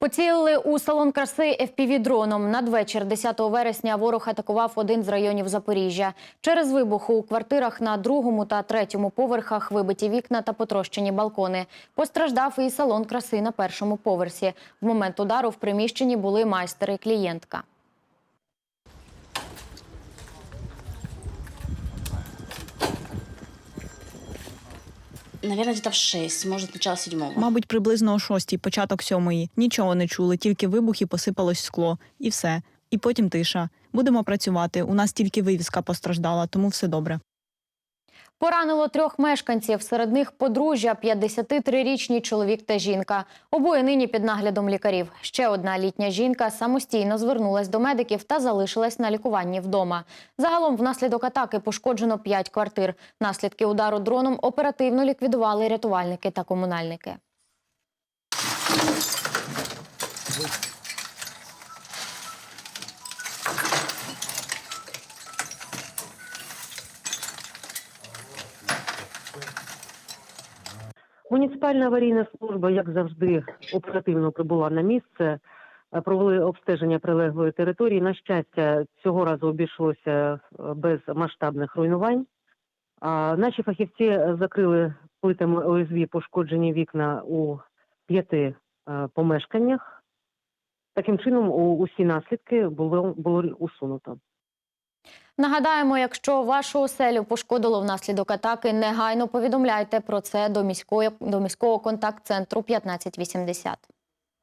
Поцілили у салон краси FPV-дроном. Надвечір 10 вересня ворог атакував один з районів Запоріжжя. Через вибух у квартирах на другому та третьому поверхах вибиті вікна та потрощені балкони. Постраждав і салон краси на першому поверсі. В момент удару в приміщенні були майстер і клієнтка. Наверное, где-то в 6, может, начало седьмого. Мабуть, приблизно о шостій, початок сьомої. Нічого не чули, тільки вибух і посипалось скло. І все. І потім тиша. Будемо працювати. У нас тільки вивіска постраждала, тому все добре. Поранило трьох мешканців. Серед них подружжя, 53-річний чоловік та жінка. Обоє нині під наглядом лікарів. Ще одна літня жінка самостійно звернулась до медиків та залишилась на лікуванні вдома. Загалом внаслідок атаки пошкоджено 5 квартир. Наслідки удару дроном оперативно ліквідували рятувальники та комунальники. Муніципальна аварійна служба, як завжди, оперативно прибула на місце, е, провели обстеження прилеглої території. На щастя, цього разу обійшлося е, без масштабних руйнувань. Наші фахівці закрили плитами ОСВ пошкоджені вікна у п'яти е, помешканнях. Таким чином, усі наслідки було, було усунуто. Нагадаємо, якщо вашу оселю пошкодило внаслідок атаки, негайно повідомляйте про це до міського до міського контакт-центру 1580.